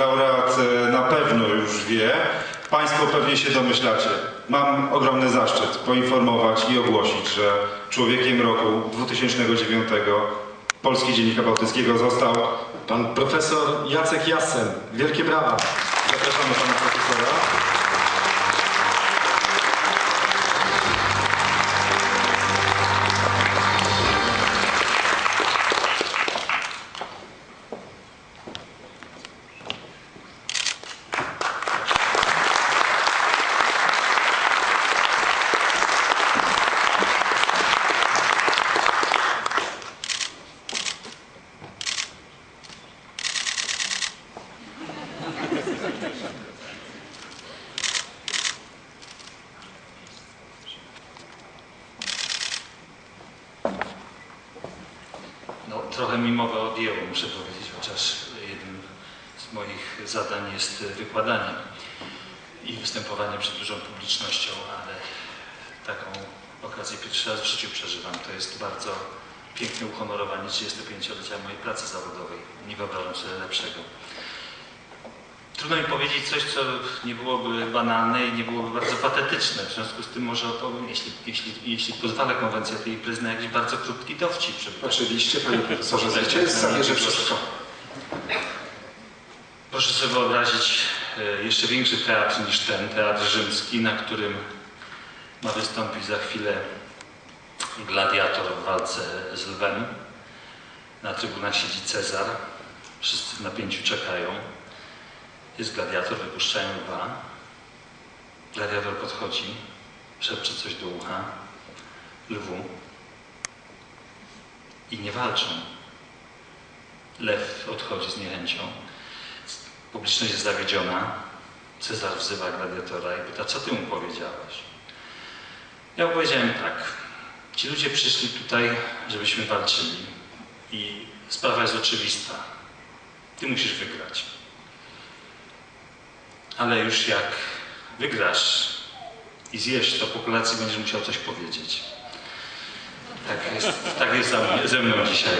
Laureat e, na pewno już wie. Państwo pewnie się domyślacie. Mam ogromny zaszczyt poinformować i ogłosić, że człowiekiem roku 2009 Polski Dziennika Bałtyckiego został. Pan profesor Jacek Jassen. Wielkie brawa. Zapraszamy pana profesora. Trochę mi mowę odjęło, muszę powiedzieć, chociaż jednym z moich zadań jest wykładanie i występowanie przed dużą publicznością, ale taką okazję pierwszy raz w życiu przeżywam. To jest bardzo piękne uhonorowanie 35-lecia mojej pracy zawodowej. Nie wyobrażam sobie lepszego. Trudno mi powiedzieć coś, co nie byłoby banalne i nie byłoby bardzo patetyczne. W związku z tym może opowiem, jeśli, jeśli, jeśli pozwala konwencja tej na jakiś bardzo krótki dowcip, żeby Oczywiście, panie profesorze, Proszę, zwycięzca panie bierze wszystko. Proszę sobie wyobrazić e, jeszcze większy teatr niż ten, teatr rzymski, na którym ma wystąpić za chwilę gladiator w walce z lwem. Na trybunach siedzi Cezar, wszyscy w napięciu czekają. Jest gladiator, wypuszczają lwa. Gladiator podchodzi, szepcze coś do ucha lwu i nie walczą. Lew odchodzi z niechęcią. Publiczność jest zawiedziona. Cezar wzywa gladiatora i pyta, co ty mu powiedziałeś? Ja powiedziałem tak. Ci ludzie przyszli tutaj, żebyśmy walczyli. I sprawa jest oczywista. Ty musisz wygrać. Ale już jak wygrasz i zjesz, to po kolacji będziesz musiał coś powiedzieć. Tak jest, tak jest ze mną dzisiaj.